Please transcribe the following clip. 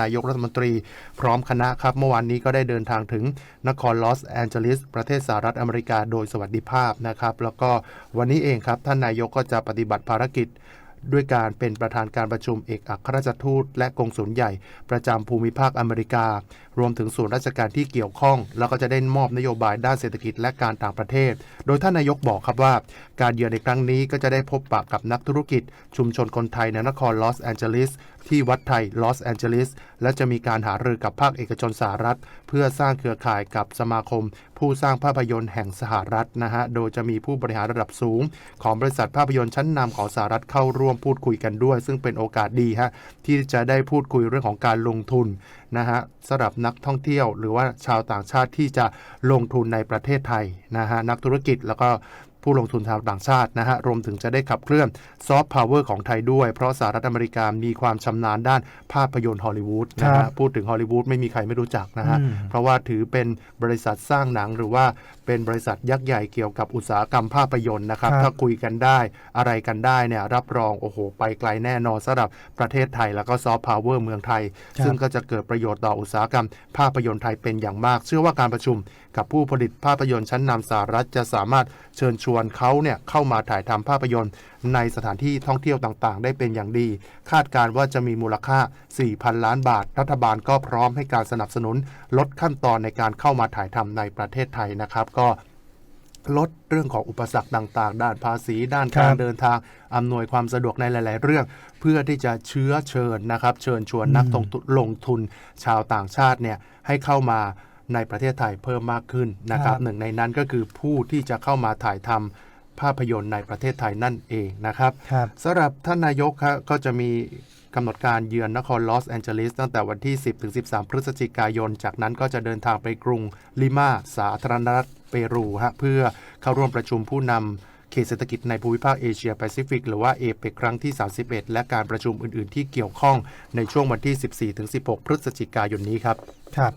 นายกรัฐมนตรีพร้อมคณะครับ เมื่อวานนี้ก็ได้เดินทางถึงนครลอสแอนเจลิสประเทศสหรัฐอเมริกาโดยสวัสดิภาพนะครับ แล้วก็วันนี้เองครับท่านนายกก็จะปฏิบัติภารกิจ ด้วยการเป็นประธานการประชุมเอกอัครราชทูต และกงสุลใหญ่ ประจำภูมิภาคอเมริกา รวมถึงส่วนราชการที่เกี่ยวข้อง แล้วก็จะได้มอบนโยบายด้านเศรษฐกิจและการต่างประเทศ โดยท่านนายกบอกครับว่า การเยือนในครั้งนี้ก็จะได้พบปะกับนักธุรกิจ ชุมชนคนไทยในนครลอสแอนเจลิสที่วัดไทยลอสแอนเจลิสและจะมีการหารือกับภาคเอกชนสหรัฐ เพื่อสร้างเครือข่ายกับสมาคม ผู้สร้างภาพยนตร์แห่งสหรัฐนะฮะ โดยจะมีผู้บริหารระดับสูง ของบริษัทภาพยนตร์ชั้นนำของสหรัฐเข้าร่วมพูดคุยกันด้วย ซึ่งเป็นโอกาสดีฮะที่จะได้พูดคุยเรื่องของการลงทุนนะฮะสำหรับนักท่องเที่ยว หรือว่าชาวต่างชาติที่จะลงทุนในประเทศไทยนะฮะนักธุรกิจแล้วก็ ผู้ลงทุนชาวต่างชาตินะฮะรวมถึงจะได้ขับเคลื่อนซอฟต์พาวเวอร์ของไทยด้วย เพราะสหรัฐอเมริกามีความชำนาญด้านภาพยนตร์ฮอลลีวูดนะครัฮะบพูดถึงฮอลลีวูดไม่มีใครไม่รู้จักนะฮะอืมเพราะว่าถือเป็นบริษัทสร้างหนังหรือว่าเป็นบริษัทยักษ์ใหญ่เกี่ยวกับอุตสาหกรรมภาพยนตร์นะครับครับ ถ้าคุยกันได้อะไรกันได้เนี่ยรับรองโอ้โห ไปไกลแน่นอนสำหรับประเทศไทย แล้วก็ซอฟต์พาวเวอร์เมืองไทย ซึ่งก็จะเกิดประโยชน์ต่ออุตสาหกรรม ภาพยนตร์ไทยเป็นอย่างมาก เชื่อว่าการประชุมกับผู้ผลิตภาพยนตร์ชั้นนำสหรัฐจะสามารถเชิญชวนวนเขาเนี่ยเข้ามาถ่ายทำภาพยนตร์ ในสถานที่ท่องเที่ยวต่างๆ ได้เป็นอย่างดี คาดการณ์ว่าจะมีมูลค่า 4,000 ล้านบาท รัฐบาลก็พร้อมให้การสนับสนุน ลดขั้นตอนในการเข้ามาถ่ายทำในประเทศไทยนะครับก็ลดเรื่องของอุปสรรคต่างๆ ด้านภาษี ด้านการเดินทางอำนวยความสะดวกในหลาย ๆ เรื่อง เพื่อที่จะเชื้อเชิญนะครับ เชิญชวนนักลงทุนชาวต่างชาติเนี่ยให้เข้ามา ในประเทศไทยเพิ่มมากขึ้นนะครับครับหนึ่งในนั้นก็คือผู้ที่จะเข้ามาถ่ายทำภาพยนตร์ในประเทศไทยนั่นเองนะครับครับสำหรับท่านนายกครับก็จะมีกำหนดการเยือนนครลอสแอนเจลิสตั้งแต่วันที่ 10ถึง13 พฤศจิกายน จากนั้นก็จะเดินทางไปกรุงลิมาสาธารณรัฐเปรูฮะเพื่อเข้าร่วมประชุมผู้นำเขตเศรษฐกิจในภูมิภาคเอเชียแปซิฟิกหรือว่าเอเปครั้งที่ 31 และการประชุมอื่น ๆ ที่เกี่ยวข้องในช่วงวันที่ 14ถึง16 พฤศจิกายนนี้ครับ ครับ